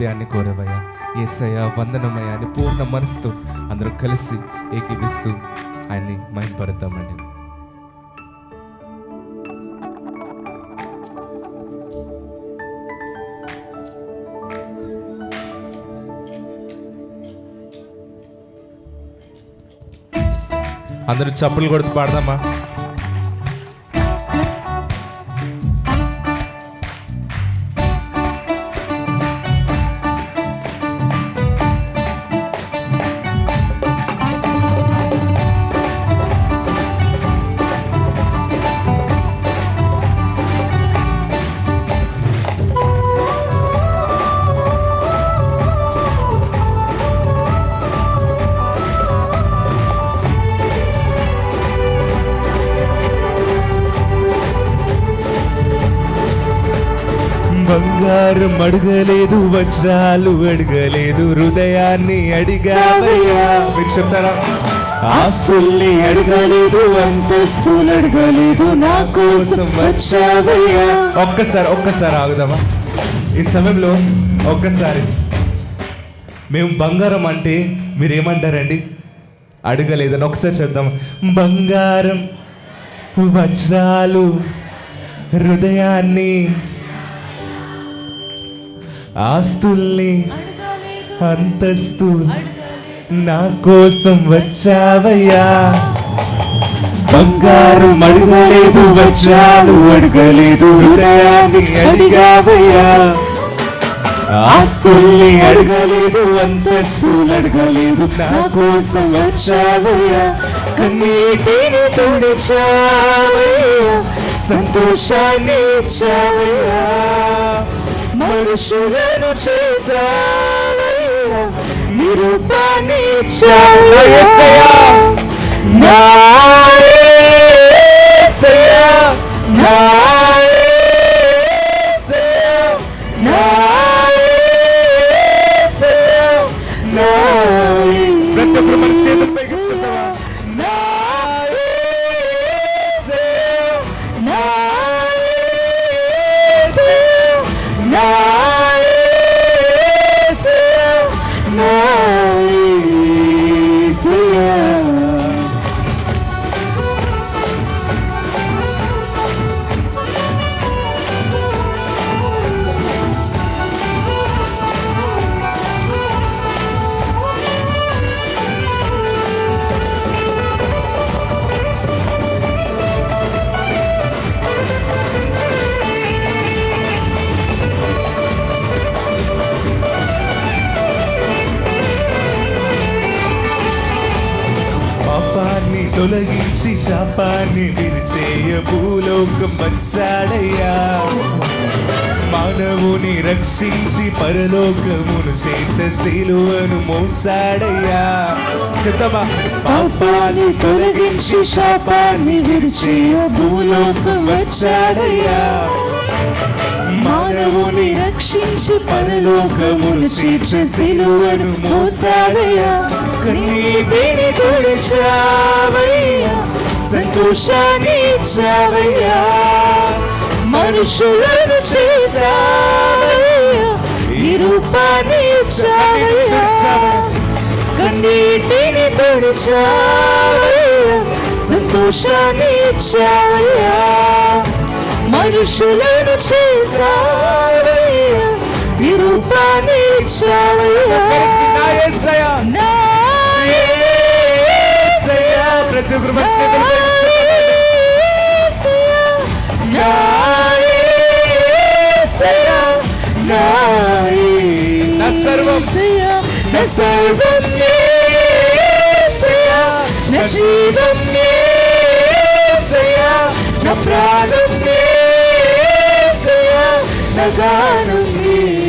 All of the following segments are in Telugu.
దాన్ని కోరవయ్యా. ఏసయ్య వందనమయ్యా. అని పూర్ణ మనసుతో అందరూ కలిసి ఏకీపిస్తూ ఆయన్ని మహింపడతామండి అందరూ చప్పులు కొడుతూ పాడదామా? బంగారం అడగలేదు వజ్రాలు అడగలేదు హృదయాన్ని అడిగావయ్యా. మీరు చెప్తారా? ఆస్తుల్ని అడగలేదు అంతస్తులు అడగలేదు నా కోసం వచ్చావయ్యా. ఒక్కసారి ఒక్కసారి ఆగుదామా? ఈ సమయంలో ఒక్కసారి. మేము బంగారం అంటే మీరు ఏమంటారండి అడగలేదని ఒకసారి చెప్దాం బంగారం వజ్రాలు హృదయాన్ని ఆస్తుల్ని అంతస్తు నా కోసం వచ్చావయ్యా. బంగారం అడగలేదు వజ్రాలు అడగలేదు హృదయాన్ని అడిగావయ్యా. ఆస్తుల్ని అడగలేదు అంతస్తులు అడగలేదు నా కోసం వచ్చావయ్యా. కన్నీటిని తుడిచావయ్యా సంతోషాన్ని ఇచ్చావయ్యా. మనుషులను చేసావయ్యా నిరూపాన్ని ఇచ్చావయ్యా నా యేసయ్యా, నా తొలగించి శాపాన్ని విరిచేయ భూలోకం వచ్చాడయ్యా మానవుని రక్షించి పరలోకమును చేర్చ శిలువను మోసాడయ్యా. చెప్తామా? పాపాన్ని తొలగించి శాపాన్ని విడిచి భూలోకం వచ్చాడయ్యా మానవుని రక్షించి పరలోకమును చేర్చే సిలువను మోసావయ్యా. కన్నీటిని తుడిచావయ్యా. సంతోషాన్ని ఇచ్చావయ్యా. మనుషులను చేశావయ్యా. ఈ రూపాన్ని ఇచ్చావయ్యా. కన్నీటిని తుడిచావయ్యా. సంతోషాన్ని ఇచ్చావయ్యా. మనుషులను చేసావయ్యా నిరూపాన్ని ఇచ్చావయ్యా. నా యేసయ్యా, ప్రతి ఒక్కరు నా యేసయ్యా, నా నా సర్వం. నా సర్వం యేసయ్యా, నా జీవం యేసయ్యా, నా ప్రాణం యేసయ్యా, నా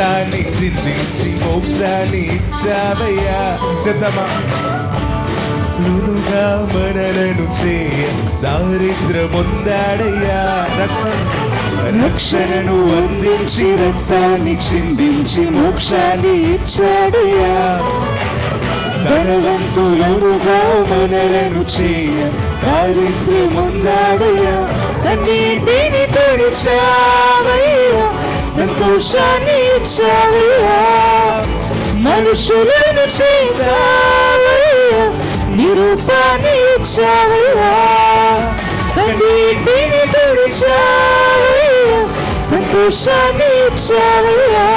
అందించి రక్తాన్ని చిందించి మోక్షాన్ని ఇచ్చావయ్యా. చెప్తామా నునుగా మనలను చేయ దారిద్రమొందాడయ్యా. రక్షణ రక్షణను అందించి రక్తాన్ని చిందించి మోక్షాన్ని ఇచ్చాడయ్యా. ధనవంతులుగా మనలను చేయ దారిద్ర్యముందాడయ్యా. అన్నింటిని తొడిచావయ్యా. సంతోషాన్ని ఇచ్చావయ్యా. మనుషులను చేసావయ్యా నిరూపాన్ని ఇచ్చావయ్యా. కన్నీటిని తొడిచావయ్యా. సంతోషాన్ని ఇచ్చావయ్యా.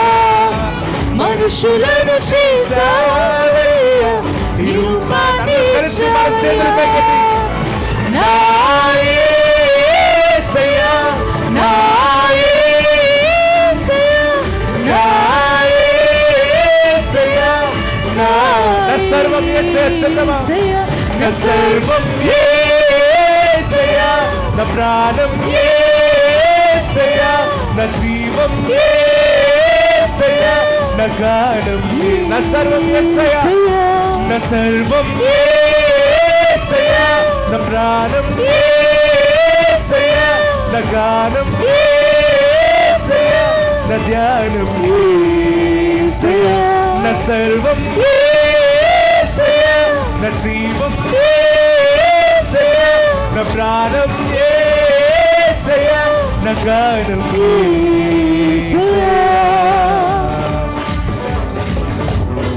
మనుషులను చేసావయ్యా నిరూపాన్ని. ఇచ్చావయ్యా. నా సర్వం నా సర్వం నా ప్రాణం నా జీవం నా యేసయ్యా, నా సర్వం నా సర్వం నా ప్రాణం నా గానం నా ధ్యానం నా సర్వం యేసయ్యా, నా జీవం యేసయ్యా, నా ప్రాణం నా గానం.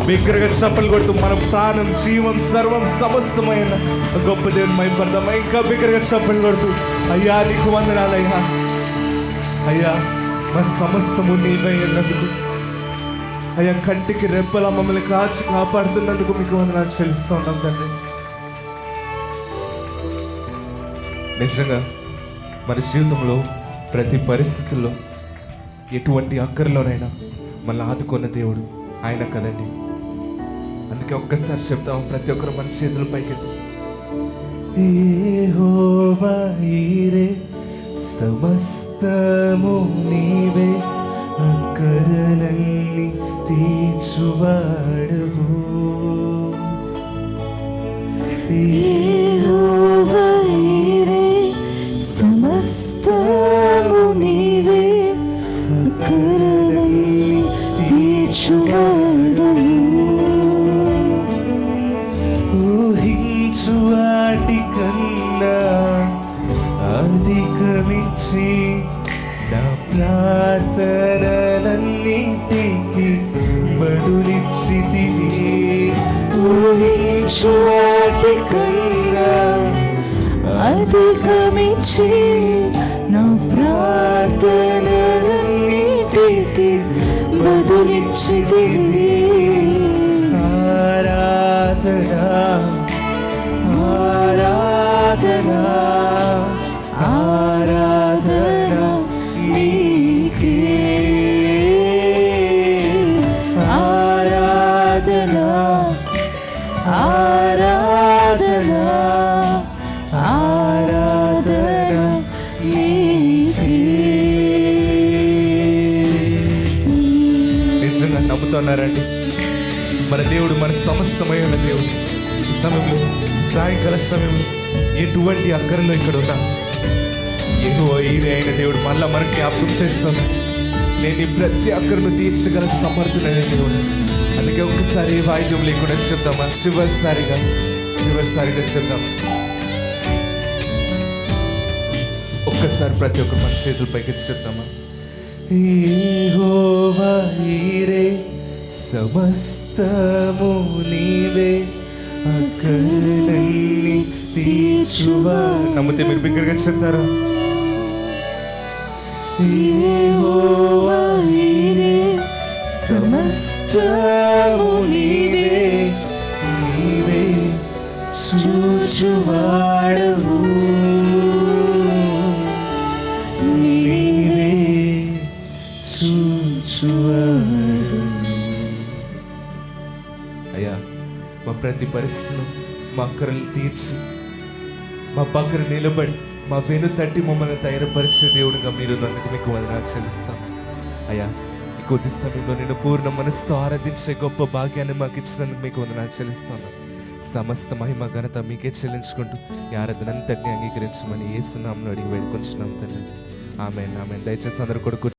బిగ్గరగా చప్పలు కొడుతూ మన ప్రాణం జీవం సర్వం సమస్తమైన గొప్ప దేవుని మైపడదాం ఇంకా బిగ్గరగా చప్పలు కొడుతూ. అయ్యా నీకు వందనాలయ్యా. అయ్యా మా సమస్తము నీవై ఉన్నందుకు అయ్యా కంటికి రెప్పలా మమ్మల్ని కాచి కాపాడుతున్నందుకు మీకు వందనాలు చెల్లిస్తున్నాం తండ్రి. నిజంగా మన జీవితంలో ప్రతి పరిస్థితుల్లో ఎటువంటి అక్కరలోనైనా మళ్ళీ ఆదుకున్న దేవుడు ఆయన కదండి. అందుకే ఒక్కసారి చెప్తాం ప్రతి ఒక్కరు మన చేతుల పైకి సమస్తము నీవే అక్కరలన్నీ తీర్చువాడవు ఊహించు వాటి కన్నా నా ప్రార్థనలన్నిటికీ బదులించి తిరిగి నిజంగా మన దేవుడు మన సమస్తమైన దేవుడు. సమయంలో సాయంకాల సమయంలో ఎటువంటి అక్కరలో ఇక్కడ ఉన్నా ఎగువ ఈరే అయిన దేవుడు మళ్ళీ మనకి జ్ఞాపకం చేస్తాను నేను ఈ ప్రతి అక్కరను తీర్చగల సమర్థుడైన దేవుడు. అందుకే ఒక్కసారి వాయిద్యం లేకుండా చెప్తామా చివరిసారిగా చివరిసారిగా చెప్తామా ఒక్కసారి ప్రతి ఒక్క మన చేతుల పైకి చెప్తామా యెహోవా ఈరే సమస్తము నీవే. అక్కర్లన్నీ తీర్చువా నమ్మితే మీరు బిగ్గరగా చెప్తారా? సమస్తము నీవే. నీవే. చూచువాడవు. ప్రతి పరిస్థితిలో మా అక్కరలు తీర్చి మా పక్కన నిలబడి మా వెను తట్టి మమ్మల్ని తయారుపరిచే దేవుడిగా మీరు నన్ను మీకు వదనాలు చెల్లిస్తాం. అయ్యా ఈ కొద్ది సమయంలో నేను పూర్ణ మనసుతో ఆరాధించే గొప్ప భాగ్యాన్ని మాకు ఇచ్చినందుకు మీకు వందనాలు చెల్లిస్తాను సమస్త మహిమ ఘనత మీకే చెల్లించుకుంటూ ఈ ఆరాధన అంతటిని అంగీకరించమని ఏసునామను అడిగి వేడుకొంచున్నాం తండ్రి. ఆమె ఆమె దయచేసి అందరూ కూడా